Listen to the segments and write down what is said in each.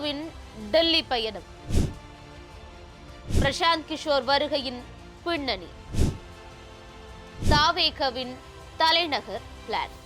சிம்புவின் டெல்லி பயணம். பிரசாந்த் கிஷோர் வருகையின் பின்னணி. தாவேகாவின் தலைநகர் பிளான்.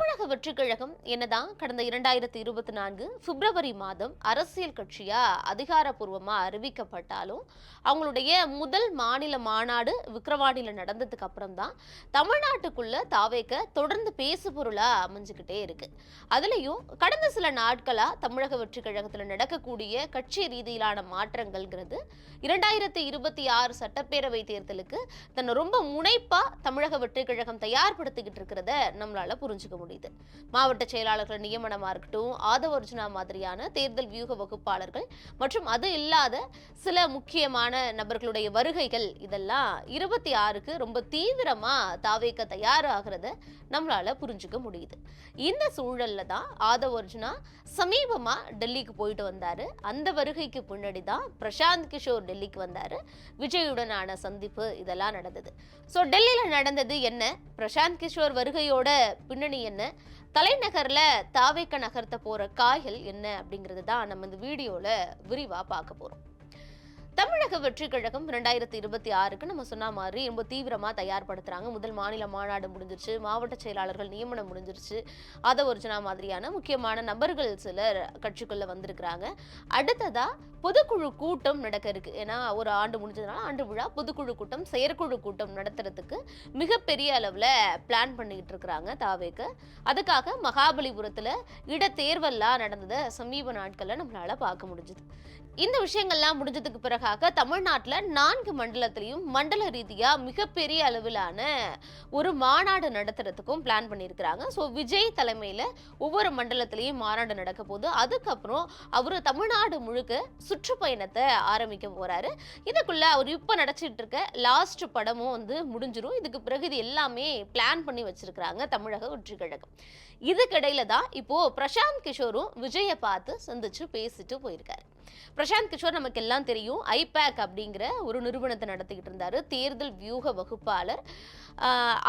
தமிழக வெற்றி கழகம் என்னதான் கடந்த இரண்டாயிரத்தி இருபத்தி நான்கு பிப்ரவரி மாதம் அரசியல் கட்சியா அதிகாரப்பூர்வமா அறிவிக்கப்பட்டாலும் அவங்களுடைய முதல் மாநில மாநாடு விக்கிரவாண்டியில நடந்ததுக்கு அப்புறம் தான் தமிழ்நாட்டுக்குள்ள தாவேக்க தொடர்ந்து பேசு பொருளா அமைஞ்சுக்கிட்டே இருக்கு. அதுலயும் கடந்த சில நாட்களா தமிழக வெற்றி கழகத்துல நடக்கக்கூடிய கட்சி ரீதியிலான மாற்றங்கள்ங்கிறது இரண்டாயிரத்தி இருபத்தி ஆறு சட்டப்பேரவை தேர்தலுக்கு தன்னை ரொம்ப முனைப்பா தமிழக வெற்றி கழகம் தயார்படுத்திக்கிட்டு இருக்கிறத நம்மளால புரிஞ்சுக்க முடியும் முடியுது மாவட்ட செயலாளர்கள் நியமனமா இருக்கட்டும் ஆதவர்ஜுனா மாதிரியான தேர்தல் வியூக வகுப்பாளர்கள் மற்றும் அது இல்லாத சில முக்கியமான நபர்களுடைய வருகைகள் இதெல்லாம் இருபத்தி ஆறுக்கு ரொம்ப தீவிரமா தாவேக்க தயாராகிறத நம்மளால புரிஞ்சுக்க முடியுது. இந்த சூழல்ல தான் ஆதவர்ஜுனா சமீபமா டெல்லிக்கு போயிட்டு வந்தாரு. அந்த வருகைக்கு பின்னாடி தான் பிரசாந்த் கிஷோர் டெல்லிக்கு வந்தாரு. விஜயுடனான சந்திப்பு இதெல்லாம் நடந்தது. ஸோ டெல்லியில நடந்தது என்ன? பிரசாந்த் கிஷோர் வருகையோட பின்னணி என்ன? தலைநகர்ல தாவேக்க நகர்த்த போற காய்கள் என்ன அப்படிங்கிறது தான் நம்ம இந்த வீடியோவில் விரிவா பார்க்க போறோம். தமிழக வெற்றி கழகம் ரெண்டாயிரத்தி இருபத்தி ஆறுக்கு நம்ம சொன்ன மாதிரி ரொம்ப தீவிரமாக தயார்படுத்துகிறாங்க முதல் மாநில மாநாடு முடிஞ்சிருச்சு மாவட்ட செயலாளர்கள் நியமனம் முடிஞ்சிருச்சு. அதை ஒரிஜினா மாதிரியான முக்கியமான நபர்கள் சிலர் கட்சிக்குள்ளே வந்திருக்கிறாங்க. அடுத்ததாக பொதுக்குழு கூட்டம் நடக்க இருக்கு. ஏன்னா ஒரு ஆண்டு முடிஞ்சதுனால ஆண்டு விழா பொதுக்குழு கூட்டம் செயற்குழு கூட்டம் நடத்துறதுக்கு மிகப்பெரிய அளவில் பிளான் பண்ணிக்கிட்டு இருக்கிறாங்க தாவேக்கு. அதுக்காக மகாபலிபுரத்தில் இடத்தேர்வெல்லாம் நடந்ததை சமீப நாட்களில் நம்மளால் பார்க்க முடிஞ்சுது. இந்த விஷயங்கள்லாம் முடிஞ்சதுக்கு பிறகு பிறகாக தமிழ்நாட்டில் நான்கு மண்டலத்திலையும் மண்டல ரீதியாக மிகப்பெரிய அளவிலான ஒரு மாநாடு நடத்துறதுக்கும் பிளான் பண்ணியிருக்கிறாங்க. ஸோ விஜய் தலைமையில் ஒவ்வொரு மண்டலத்திலையும் மாநாடு நடக்க போகுது. அதுக்கப்புறம் அவர் தமிழ்நாடு முழுக்க சுற்றுப்பயணத்தை ஆரம்பிக்க போகிறாரு இதுக்குள்ளே அவர் இப்போ நடிச்சிட்டு இருக்க லாஸ்ட் படமும் வந்து முடிஞ்சிடும் இதுக்கு பிறகு இது எல்லாமே பிளான் பண்ணி வச்சிருக்கிறாங்க தமிழக வெற்றி கழகம் இதுக்கிடையில தான் இப்போது பிரசாந்த் கிஷோரும் விஜயை பார்த்து சந்திச்சு பேசிட்டு போயிருக்காரு. பிரசாந்த் கிஷோர் நமக்கு எல்லாம் தெரியும் ஐபேக் அப்படிங்கிற ஒரு நிறுவனத்தை நடத்திக்கிட்டு இருந்தாரு தேர்தல் வியூக வகுப்பாளர்.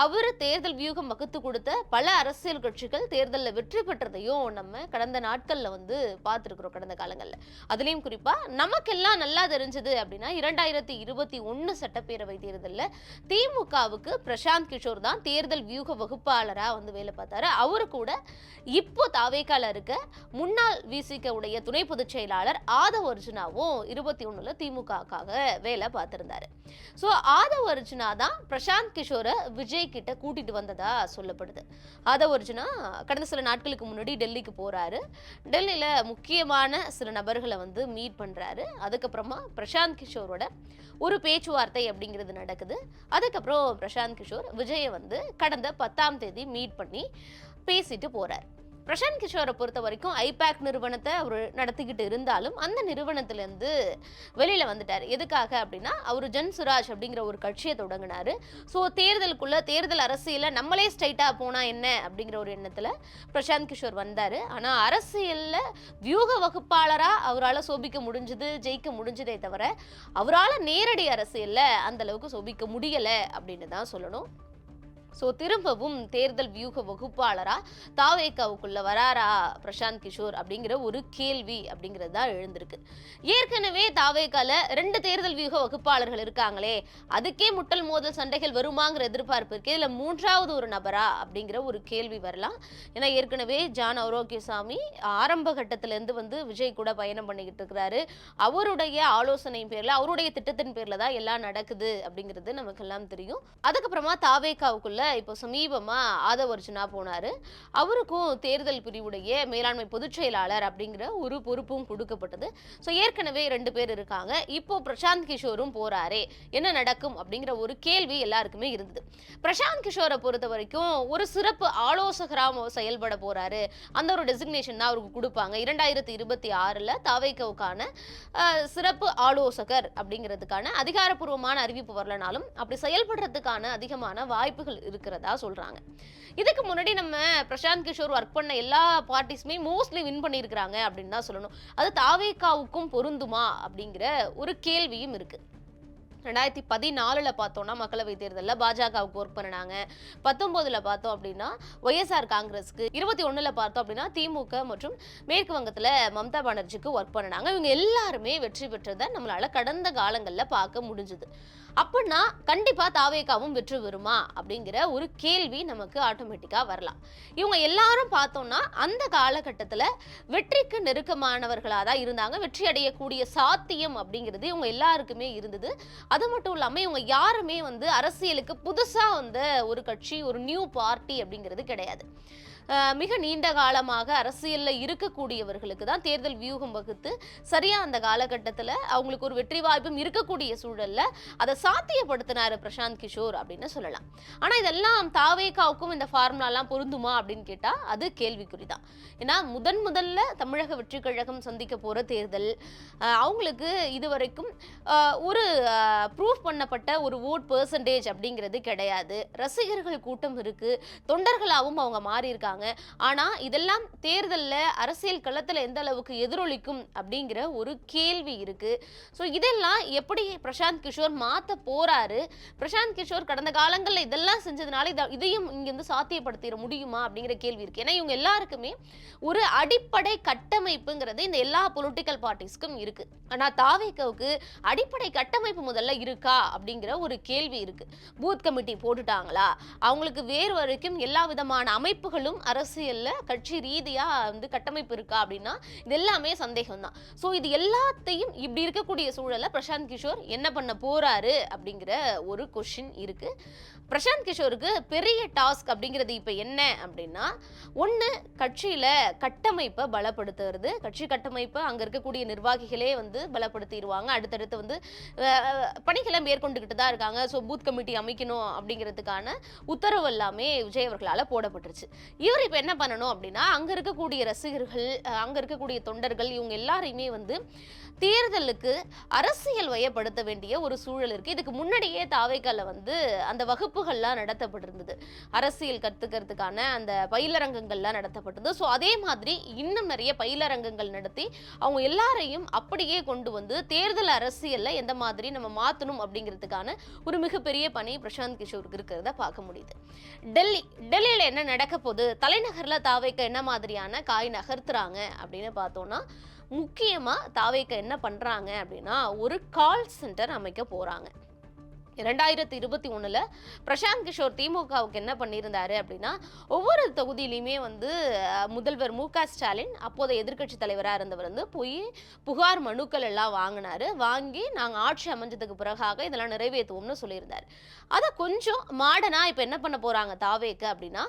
அவர் தேர்தல் வியூகம் வகுத்து கொடுத்த பல அரசியல் கட்சிகள் தேர்தலில் வெற்றி பெற்றதையும் நம்ம கடந்த நாட்கள்ல வந்து பார்த்துருக்குறோம் கடந்த காலங்களில். அதுலேயும் குறிப்பாக நமக்கெல்லாம் நல்லா தெரிஞ்சது அப்படின்னா இரண்டாயிரத்தி இருபத்தி ஒன்று சட்டப்பேரவை தேர்தலில் திமுகவுக்கு பிரசாந்த் கிஷோர் தான் தேர்தல் வியூக வகுப்பாளரா வந்து வேலை பார்த்தாரு. அவரு கூட இப்போ தாவேக்கால இருக்க முன்னாள் விசிக உடைய துணை பொதுச் செயலாளர் ஆதவ அர்ஜுனாவும் இருபத்தி ஒன்றில் திமுகவுக்காக வேலை பார்த்துருந்தாரு. ஸோ ஆதவ அர்ஜுனா தான் பிரசாந்த் கிஷோரை விஜய் கிட்ட கூட்டிட்டு வந்ததா சொல்லப்படுது. ஆதவ அர்ஜுனா கடந்த சில நாட்களுக்கு முன்னாடி டெல்லிக்கு போகிறாரு டெல்லியில் முக்கியமான சில நபர்களை வந்து மீட் பண்ணுறாரு அதுக்கப்புறமா பிரசாந்த் கிஷோரோட ஒரு பேச்சுவார்த்தை அப்படிங்கிறது நடக்குது. அதுக்கப்புறம் பிரசாந்த் கிஷோர் விஜயை வந்து கடந்த பத்தாம் தேதி மீட் பண்ணி பேசிட்டு போகிறார் பிரசாந்த் கிஷோரை பொறுத்த வரைக்கும் ஐபேக் நிறுவனத்தை அவர் நடத்திக்கிட்டு இருந்தாலும் அந்த நிறுவனத்திலேருந்து வெளியில் வந்துட்டார். எதுக்காக அப்படின்னா அவர் ஜன் சுராஜ் அப்படிங்கிற ஒரு கட்சியை தொடங்கினாரு. ஸோ தேர்தலுக்குள்ளே தேர்தல் அரசியலில் நம்மளே ஸ்ட்ரைட்டாக போனால் என்ன அப்படிங்கிற ஒரு எண்ணத்தில் பிரசாந்த் கிஷோர் வந்தார். ஆனால் அரசியலில் வியூக வகுப்பாளராக அவரால் சோபிக்க முடிஞ்சது ஜெயிக்க முடிஞ்சதே தவிர அவரால் நேரடி அரசியலில் அந்த அளவுக்கு சோபிக்க முடியலை அப்படின்னு தான் சொல்லணும். ஸோ திரும்பவும் தேர்தல் வியூக வகுப்பாளரா தாவேக்காவுக்குள்ள வராரா பிரசாந்த் கிஷோர் அப்படிங்கிற ஒரு கேள்வி அப்படிங்கிறது தான் எழுந்திருக்கு. ஏற்கனவே தாவேக்கால ரெண்டு தேர்தல் வியூக வகுப்பாளர்கள் இருக்காங்களே அதுக்கே முட்டல் மோதல் சண்டைகள் வருமாங்கிற எதிர்பார்ப்பு இருக்கு இதில் மூன்றாவது ஒரு நபரா அப்படிங்கிற ஒரு கேள்வி வரலாம். ஏன்னா ஏற்கனவே ஜான் ஆரோக்கியசாமி ஆரம்ப கட்டத்திலேருந்து வந்து விஜய் கூட பயணம் பண்ணிக்கிட்டு இருக்கிறாரு. அவருடைய ஆலோசனையின் பேரில் அவருடைய திட்டத்தின் பேரில் தான் எல்லாம் நடக்குது அப்படிங்கிறது நமக்கெல்லாம் தெரியும். அதுக்கப்புறமா தாவேக்காவுக்குள்ள இப்போ சமீபமாக ஆதவ அர்ஜுனா போனாரு. அவருக்கும் தேர்தல் பிரிவுடைய மேலாண்மை பொதுச் செயலாளர் அப்படிங்கிற ஒரு பொறுப்பும் கொடுக்கப்பட்டது. ஸோ ஏற்கனவே ரெண்டு பேர் இருக்காங்க. இப்போ பிரசாந்த் கிஷோரும் போறாரே. என்ன நடக்கும் அப்படிங்கிற ஒரு கேள்வி எல்லாருக்குமே இருந்தது. பிரசாந்த் கிஷோரை பொறுத்த வரைக்கும் ஒரு சிறப்பு ஆலோசகராக செயல்பட போறாரு. அந்த ஒரு டெசிக்னேஷன் தான் அவருக்கு கொடுப்பாங்க. இரண்டாயிரத்தி இருபத்தி ஆறில் தாவைக்கவுக்கான சிறப்பு ஆலோசகர் அப்படிங்கிறதுக்கான அதிகாரப்பூர்வமான அறிவிப்பு வரலனாலும் அப்படி செயல்படுறதுக்கான அதிகமான வாய்ப்புகள் இருக்கிறதா சொல்றாங்க. இதுக்கு முன்னாடி நம்ம பிரசாந்த் கிஷோர் ஒர்க் பண்ண எல்லா பார்ட்டிஸுமே மோஸ்ட்லி வின் பண்ணியிருக்கிறாங்க அப்படின்னு தான் சொல்லணும். அது தாவேக்காவுக்கும் பொருந்துமா அப்படிங்கிற ஒரு கேள்வியும் இருக்கு. ரெண்டாயிரத்தி பதினாலில் பார்த்தோம்னா மக்களவை தேர்தலில் பாஜகவுக்கு ஒர்க் பண்ணினாங்க. பத்தொம்போதில் பார்த்தோம் அப்படின்னா ஒய்எஸ்ஆர் காங்கிரஸ்க்கு இருபத்தி ஒன்றில் பார்த்தோம் அப்படின்னா திமுக மற்றும் மேற்கு வங்கத்தில் மம்தா பானர்ஜிக்கு ஒர்க் பண்ணினாங்க. இவங்க எல்லாருமே வெற்றி பெற்றதை நம்மளால் கடந்த காலங்களில் பார்க்க முடிஞ்சுது. அப்படின்னா கண்டிப்பா தாவேக்காவும் வெற்றி பெறுமா அப்படிங்கிற ஒரு கேள்வி நமக்கு ஆட்டோமேட்டிக்கா வரலாம். இவங்க எல்லாரும் பார்த்தோம்னா அந்த காலகட்டத்தில் வெற்றிக்கு நெருக்கமானவர்களாக தான் இருந்தாங்க. வெற்றி அடையக்கூடிய சாத்தியம் அப்படிங்கிறது இவங்க எல்லாருக்குமே இருந்தது. அது மட்டும் இல்லாமல் இவங்க யாருமே வந்து அரசியலுக்கு புதுசாக வந்த ஒரு கட்சி ஒரு நியூ பார்ட்டி அப்படிங்கிறது கிடையாது. மிக நீண்ட காலமாக அரசியலில் இருக்கக்கூடியவர்களுக்கு தான் தேர்தல் வியூகம் வகுத்து சரியாக அந்த காலகட்டத்தில் அவங்களுக்கு ஒரு வெற்றி வாய்ப்பும் இருக்கக்கூடிய சூழலில் அதை சாத்தியப்படுத்தினாரு பிரசாந்த் கிஷோர் அப்படின்னு சொல்லலாம். ஆனால் இதெல்லாம் தாவேகாவுக்கும் இந்த ஃபார்முலாலாம் பொருந்துமா அப்படின்னு கேட்டால் அது கேள்விக்குறி தான் ஏன்னா முதன் முதல்ல தமிழக வெற்றி கழகம் சந்திக்க போகிற தேர்தல் அவங்களுக்கு இதுவரைக்கும் ஒரு ப்ரூஃப் பண்ணப்பட்ட ஒரு ஓட் பர்சன்டேஜ் அப்படிங்கிறது கிடையாது. ரசிகர்கள் கூட்டம் இருக்குது தொண்டர்களாகவும் அவங்க மாறி இருக்காங்க ஆனால் இதெல்லாம் தேர்தலில் அரசியல் களத்தில் எந்த அளவுக்கு எதிரொலிக்கும் அப்படிங்கிற ஒரு கேள்வி இருக்குது ஸோ இதெல்லாம் எப்படி பிரசாந்த் கிஷோர் மாற்ற போகிறாரு பிரசாந்த் கிஷோர் கடந்த காலங்களில் இதெல்லாம் செஞ்சதுனால இதை இதையும் இங்கேருந்து வந்து சாத்தியப்படுத்திட முடியுமா அப்படிங்கிற கேள்வி இருக்குது ஏன்னா இவங்க எல்லாருக்குமே ஒரு அடிப்படை கட்டமைப்புங்கிறது இந்த எல்லா பொலிட்டிக்கல் பார்ட்டிஸ்க்கும் இருக்குது ஆனால் தாவேக்காவுக்கு அடிப்படை கட்டமைப்பு முதல்ல இருக்கா அப்படிங்கிற ஒரு கேள்வி இருக்குது பூத் கமிட்டி போட்டுட்டாங்களா? அவங்களுக்கு வேறு வரைக்கும் எல்லா விதமான அமைப்புகளும் அரசியலில் கட்சி ரீதியா வந்து கட்டமைப்பு இருக்கா அப்படின்னா இது எல்லாமே சந்தேகம் தான் ஸோ இது எல்லாத்தையும் இப்படி இருக்கக்கூடிய சூழலை பிரசாந்த் கிஷோர் என்ன பண்ண போறாரு அப்படிங்கிற ஒரு கொஷின் இருக்கு. பிரசாந்த் கிஷோருக்கு பெரிய டாஸ்க் அப்படிங்கிறது இப்போ என்ன அப்படின்னா ஒன்று கட்சியில் கட்டமைப்பை பலப்படுத்துறது. கட்சி கட்டமைப்பை அங்கே இருக்கக்கூடிய நிர்வாகிகளே வந்து பலப்படுத்திடுவாங்க. அடுத்தடுத்து வந்து பணிகளை மேற்கொண்டுக்கிட்டு தான் இருக்காங்க. ஸோ பூத் கமிட்டி அமைக்கணும் அப்படிங்கிறதுக்கான உத்தரவு எல்லாமே விஜய் அவர்களால் போடப்பட்டுருச்சு. இவர் இப்போ என்ன பண்ணணும் அப்படின்னா அங்கே இருக்கக்கூடிய ரசிகர்கள் அங்கே இருக்கக்கூடிய தொண்டர்கள் இவங்க எல்லாரையுமே வந்து தேர்தலுக்கு அரசியல் வயப்படுத்த வேண்டிய ஒரு சூழல் இருக்குது இதுக்கு முன்னாடியே தாவைக்கால வந்து அந்த வகுப்புகள்லாம் நடத்தப்பட்டிருந்தது. அரசியல் கற்றுக்கிறதுக்கான அந்த பயிலரங்கங்கள்லாம் நடத்தப்பட்டது ஸோ அதே மாதிரி இன்னும் நிறைய பயிலரங்கங்கள் நடத்தி அவங்க எல்லாரையும் அப்படியே கொண்டு வந்து தேர்தல் அரசியலில் எந்த மாதிரி நம்ம மாற்றணும் அப்படிங்கிறதுக்கான ஒரு மிகப்பெரிய பணி பிரசாந்த் கிஷோருக்கு இருக்கிறத பார்க்க முடியுது. டெல்லி டெல்லியில் என்ன நடக்க போகுது? தலைநகரில் தாவைக்க என்ன மாதிரியான காய் நகர்த்துறாங்க அப்படின்னு பார்த்தோன்னா முக்கியமாக தாவேக்க என்ன பண்ணுறாங்க அப்படின்னா ஒரு கால் சென்டர் அமைக்க போகிறாங்க இரண்டாயிரத்தி இருபத்தி ஒன்றில் பிரசாந்த் கிஷோர் திமுகவுக்கு என்ன பண்ணியிருந்தாரு அப்படின்னா ஒவ்வொரு தொகுதியிலையுமே வந்து முதல்வர் மு க ஸ்டாலின் அப்போதைய எதிர்க்கட்சி தலைவராக இருந்தவர் வந்து போய் புகார் மனுக்கள் எல்லாம் வாங்கினாரு. வாங்கி நாங்கள் ஆட்சி அமைஞ்சதுக்கு பிறகாக இதெல்லாம் நிறைவேற்றுவோம்னு சொல்லியிருந்தார். அதை கொஞ்சம் மாடனாக இப்போ என்ன பண்ண போகிறாங்க தாவேக்கு அப்படின்னா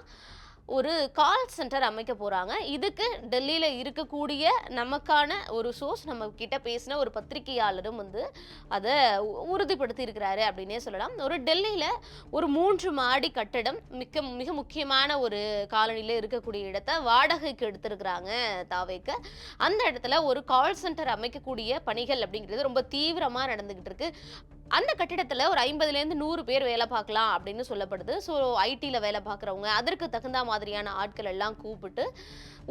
ஒரு கால் சென்டர் அமைக்க போகிறாங்க இதுக்கு டெல்லியில் இருக்கக்கூடிய நமக்கான ஒரு சோர்ஸ் நம்ம கிட்ட பேசின ஒரு பத்திரிகையாளரும் வந்து அதை உ- உறுதிப்படுத்தி இருக்கிறாரு அப்படின்னே சொல்லலாம். ஒரு டெல்லியில் ஒரு மூன்று மாடி கட்டடம் மிக்க மிக முக்கியமான ஒரு காலனியில் இருக்கக்கூடிய இடத்த வாடகைக்கு எடுத்திருக்கிறாங்க தாவேக்க. அந்த இடத்துல ஒரு கால் சென்டர் அமைக்கக்கூடிய பணிகள் அப்படிங்கிறது ரொம்ப தீவிரமாக நடந்துக்கிட்டு இருக்கு. அந்த கட்டிடத்தில் ஒரு ஐம்பதுலேருந்து நூறு பேர் வேலை பார்க்கலாம் அப்படின்னு சொல்லப்படுது. ஸோ ஐடியில் வேலை பார்க்குறவங்க அதற்கு தகுந்த மாதிரியான ஆட்கள் எல்லாம் கூப்பிட்டு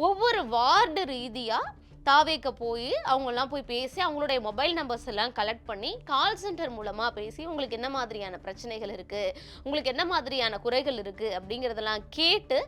ஒவ்வொரு வார்டு ரீதியாக தாவேக்க போய் அவங்கெல்லாம் போய் பேசி அவங்களுடைய மொபைல் நம்பர்ஸ் எல்லாம் கலெக்ட் பண்ணி கால் சென்டர் மூலமாக பேசி உங்களுக்கு என்ன மாதிரியான பிரச்சனைகள் இருக்குது உங்களுக்கு என்ன மாதிரியான குறைகள் இருக்குது அப்படிங்கிறதெல்லாம் கேட்டு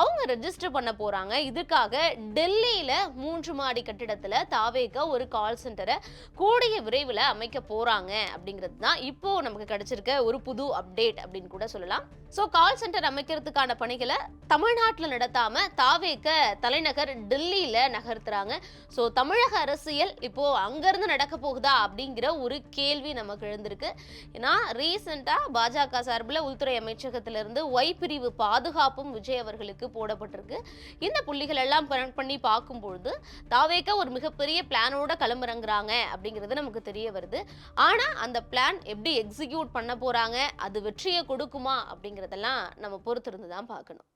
அவங்க ரெஜிஸ்டர் பண்ண போகிறாங்க இதுக்காக டெல்லியில் மூன்று மாடி கட்டிடத்தில் தாவேக்க ஒரு கால் சென்டரை கூடிய விரைவில் அமைக்க போகிறாங்க அப்படிங்கிறது தான் இப்போது நமக்கு கிடைச்சிருக்க ஒரு புது அப்டேட் அப்படின்னு கூட சொல்லலாம். ஸோ கால் சென்டர் அமைக்கிறதுக்கான பணிகளை தமிழ்நாட்டில் நடத்தாமல் தாவேக்க தலைநகர் டெல்லியில் நகர்த்துறாங்க. ஸோ தமிழக அரசியல் இப்போ அங்கிருந்து நடக்க போகுதா அப்படிங்கிற ஒரு கேள்வி நமக்கு எழுந்திருக்கு. ஏன்னா ரீசெண்டாக பாஜக சார்பில் உள்துறை அமைச்சகத்திலிருந்து ஒய் பிரிவு பாதுகாப்பும் விஜய் அவர்களுக்கு போடப்பட்டிருக்கு. இந்த புள்ளிகள் எல்லாம் பண்ணி பண்ணி பார்க்கும்பொழுது தாவேக்க ஒரு மிகப்பெரிய பிளானோட களமிறங்குறாங்க அப்படிங்கிறது நமக்கு தெரிய வருது. ஆனா அந்த பிளான் எப்படி எக்ஸிக்யூட் பண்ண போறாங்க அது வெற்றியை கொடுக்குமா அப்படிங்கிறதெல்லாம் நம்ம பொறுத்திருந்து தான் பார்க்கணும்.